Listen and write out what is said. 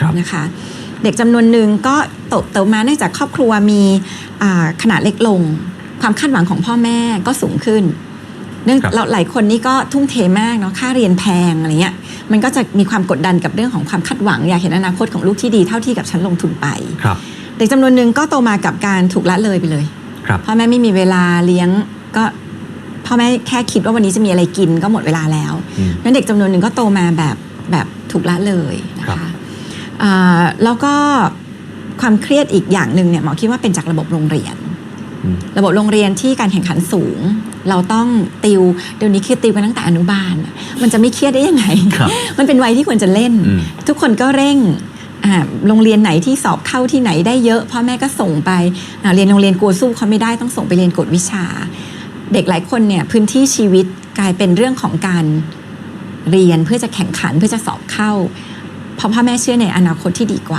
ครับนะคะ เด็กจำนวนหนึ่งก็โตโตมาเนื่องจากครอบครัวมีอ่าขนาดเล็กลง ความคาดหวังของพ่อแม่ก็สูงขึ้น เนื่องครับเราหลายคนนี่ก็ทุ่มเทมากเนาะค่าเรียนแพงอะไรเงี้ยมันก็จะมีความกดดันกับเรื่องของความคาดหวัง อยากเห็นอนาคตของลูกที่ดีเท่าที่กับฉันลงทุนไปครับเด็กจำนวนหนึ่งก็โตมากับการถูกละเลยไปเลยครับพ่อแม่ไม่มีเวลาเลี้ยงก็พ่อแม่แค่คิดว่าวันนี้จะมีอะไรกินก็หมดเวลาแล้วอืมนั้นเด็กจำนวนหนึ่งก็โตมาแบบแบบถูกละเลยนะครัคะบอ่า แล้วก็ความเครียดอีกอย่างหนึ่งเนี่ยหมอคิดว่าเป็นจากระบบโรงเรียนอืมระบบโรงเรียนที่การแข่งขันสูง เราต้องติวเดี๋ยวนี้คือติวกันตั้งแต่อนุบาลอะมันจะไม่เครียดได้ยังไงครับมันเป็นวัยที่ควรจะเล่นอืมทุกคนก็เร่งอ่าโรงเรียนไหนที่สอบเข้าที่ไหนได้เยอะพ่อแม่ก็ส่งไปอ่าเรียนโรงเรียนกลัวสู้เขาไม่ได้ต้องส่งไปเรียนกฎวิชา เด็กหลายคนเนี่ยพื้นที่ชีวิตกลายเป็นเรื่องของการเรียนเพื่อจะแข่งขันเพื่อจะสอบเข้า เพราะพ่อแม่เชื่อในอนาคตที่ดีกว่า